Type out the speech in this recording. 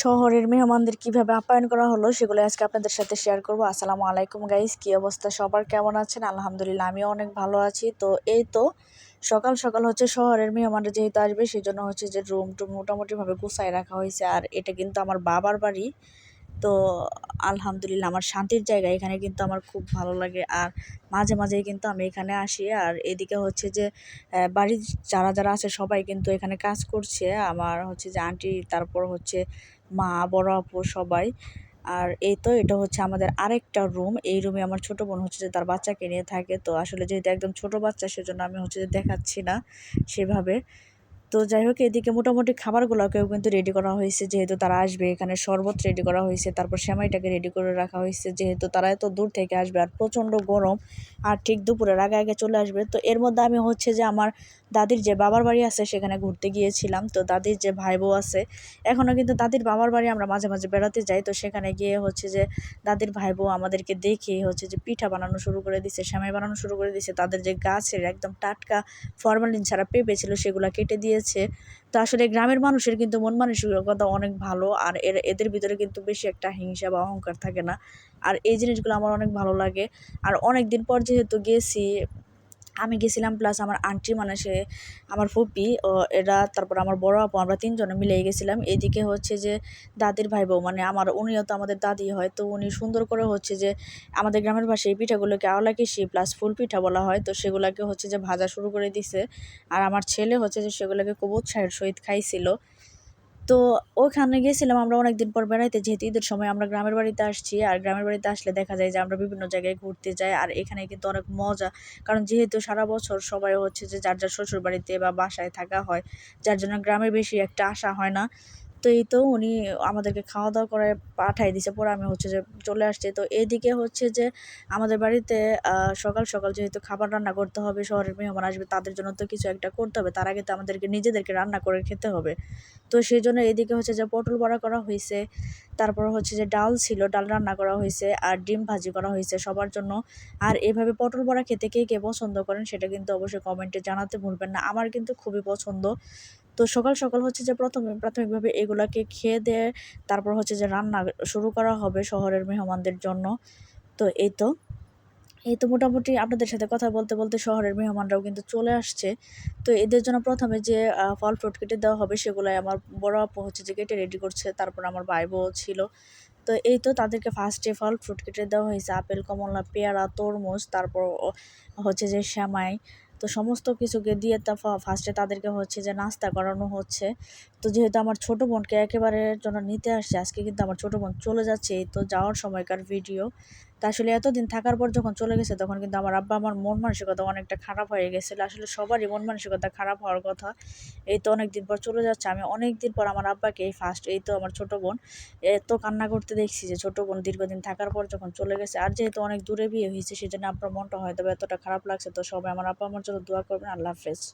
শহরের মেহমানদের কীভাবে আপ্যায়ন করা হলো, সেগুলো আজকে আপনাদের সাথে শেয়ার করব। আসসালামু আলাইকুম গাইস কি অবস্থা? সবার কেমন আছেন? আলহামদুলিল্লাহ, আমিও অনেক ভালো আছি। তো এই তো সকাল সকাল হচ্ছে শহরের মেহমানরা যেহেতু আসবে সেই জন্য হচ্ছে যে রুম টুম মোটামুটিভাবে গুছাই রাখা হয়েছে। আর এটা কিন্তু আমার বাবার বাড়ি। তো আলহামদুলিল্লাহ, আমার শান্তির জায়গা। এখানে কিন্তু আমার খুব ভালো লাগে। আর মাঝে মাঝেই কিন্তু আমি এখানে আসি। আর এদিকে হচ্ছে যে বাড়ির যারা যারা আছে, সবাই কিন্তু এখানে কাজ করছে। আমার হচ্ছে যে আন্টি তারপর হচ্ছে মা, বড় আপু সবাই। আর এই তো, এটা হচ্ছে আমাদের আরেকটা রুম এই রুমে আমার ছোট বোন হচ্ছে যে তার বাচ্চাকে নিয়ে থাকে। তো আসলে যেহেতু একদম ছোট বাচ্চা, সেজন্য আমি হচ্ছে যে দেখাচ্ছি না সেভাবে। তো যাই হোক, এদিকে মোটামুটি খাবারগুলোকেও কিন্তু রেডি করা হয়েছে, যেহেতু তারা আসবে এখানে শরবত রেডি করা হয়েছে, তারপর সেমাইটাকে রেডি করে রাখা হয়েছে, যেহেতু তারা এত দূর থেকে আসবে আর প্রচণ্ড গরম, আর ঠিক দুপুরের আগে আগে চলে আসবে। তো এর মধ্যে আমি হচ্ছে যে আমার দাদির যে বাবার বাড়ি আছে, সেখানে ঘুরতে গিয়েছিলাম। তো দাদির যে ভাই বউ আছে এখনও কিন্তু দাদির বাবার বাড়ি আমরা মাঝে মাঝে বেড়াতে যাই। তো সেখানে গিয়ে হচ্ছে যে দাদির ভাই বউ আমাদেরকে দেখে হচ্ছে যে পিঠা বানানো শুরু করে দিছে, সেমাই বানানো শুরু করে দিছে। তাদের যে গাছের একদম টাটকা ফরমালিন ছাড়া পেঁপে ছিল, সেগুলো কেটে দিয়েছে। তো আসলে গ্রামের মানুষের কিন্তু মন মানসিকতা অনেক ভালো আর এর, এদের ভিতরে কিন্তু বেশি একটা হিংসা বা অহংকার থাকে না। আর এই জিনিসগুলো আমার অনেক ভালো লাগে। আর অনেক দিন পর যেহেতু গেছি আমি গেছিলাম প্লাস আমার আন্টি মানে সে আমার ফুপি, ও এরা তারপর আমার বড় আপু, আমরা তিনজনে মিলেই গেছিলাম। এদিকে হচ্ছে যে দাদির ভাই বউ মানে আমার, উনিও তো আমাদের দাদি হয়, তো উনি সুন্দর করে হচ্ছে যে আমাদের গ্রামের ভাষায় এই পিঠাগুলোকে আওলা কিসি প্লাস ফুল পিঠা বলা হয়, তো সেগুলোকে হচ্ছে যে ভাজা শুরু করে দিছে। আর আমার ছেলে হচ্ছে যে সেগুলোকে খুব উৎসাহের সহিত খাইছিল। তো ওখানে গেছিলাম আমরা অনেকদিন পর বেড়াইতে, যেহেতু ঈদের সময় আমরা গ্রামের বাড়িতে আসছি, আর গ্রামের বাড়িতে আসলে দেখা যায় যে আমরা বিভিন্ন জায়গায় ঘুরতে যাই, আর এখানে কিন্তু অনেক মজা। কারণ যেহেতু সারা বছর সবাই হচ্ছে যে যার যার শ্বশুর বাড়িতে বা বাসায় থাকা হয়, যার জন্য গ্রামে বেশি একটা আসা হয় না। তো এই তো উনি আমাদেরকে খাওয়া দাওয়া করে পাঠাই দিছে। পরে আমি হচ্ছে যে চলে আসছি। তো এইদিকে হচ্ছে যে আমাদের বাড়িতে সকাল সকাল যেহেতু খাবার রান্না করতে হবে, শহরের মেহমান আসবে, তাদের জন্য তো কিছু একটা করতে হবে। তার আগে তো আমাদেরকে নিজেদেরকে রান্না করে খেতে হবে। তো সেই জন্য এদিকে হচ্ছে যে পটল বড়া করা হয়েছে তারপর হচ্ছে যে ডাল ছিল, ডাল রান্না করা হয়েছে আর ডিম ভাজি করা হয়েছে সবার জন্য। আর এভাবে পটল বড়া খেতে কে কে পছন্দ করেন, সেটা কিন্তু অবশ্যই কমেন্টে জানাতে ভুলবেন না। আমার কিন্তু খুবই পছন্দ। তো সকাল সকাল হচ্ছে যে প্রথমে প্রাথমিকভাবে এগুলাকে খেয়ে দিয়ে তারপর হচ্ছে যে রান্না শুরু করা হবে শহরের মেহমানদের জন্য। তো এই তো এই তো মোটামুটি আপনাদের সাথে কথা বলতে বলতে শহরের মেহমানরাও কিন্তু চলে আসছে। তো এদের জন্য প্রথমে যে ফল ফ্রুট কেটে দেওয়া হবে সেগুলাই আমার বড় আপু হচ্ছে যে কেটে রেডি করছে, তারপর আমার ভাই বউ ছিল। তো এই তো তাদেরকে ফার্স্টে ফল ফ্রুট কেটে দেওয়া হয়েছে, আপেল, কমলা, পেয়ারা, তরমুজ, তারপর হচ্ছে যে শ্যামাই তো সমস্ত কিছুকে দিয়ে তা ফার্স্টে তাদেরকে হচ্ছে যে নাস্তা করানো হচ্ছে। তো যেহেতু আমার ছোটো বোনকে একেবারে জন্য নিতে আসছে, আজকে কিন্তু আমার ছোট বোন চলে যাচ্ছে, এই তো যাওয়ার সময়কার ভিডিও তা আসলে এতদিন থাকার পর যখন চলে গেছে, তখন কিন্তু আমার আব্বা আমার মন মানসিকতা অনেকটা খারাপ হয়ে গেছিল। আসলে সবারই মন মানসিকতা খারাপ হওয়ার কথা। এই তো অনেক দিন পর চলে যাচ্ছে। আমি অনেক দিন পর আমার আব্বাকে এই ফার্স্ট এই তো আমার ছোটো বোন, এত কান্না করতে দেখছি যে ছোটো বোন দীর্ঘদিন থাকার পর যখন চলে গেছে, আর যেহেতু অনেক দূরে বিয়ে হয়েছে সেই জন্য আপনার মনটা হয়তো এতটা খারাপ লাগছে। তো সবাই আমার আব্বা আমার জন্য দোয়া করবেন। আল্লাহ হাফেজ।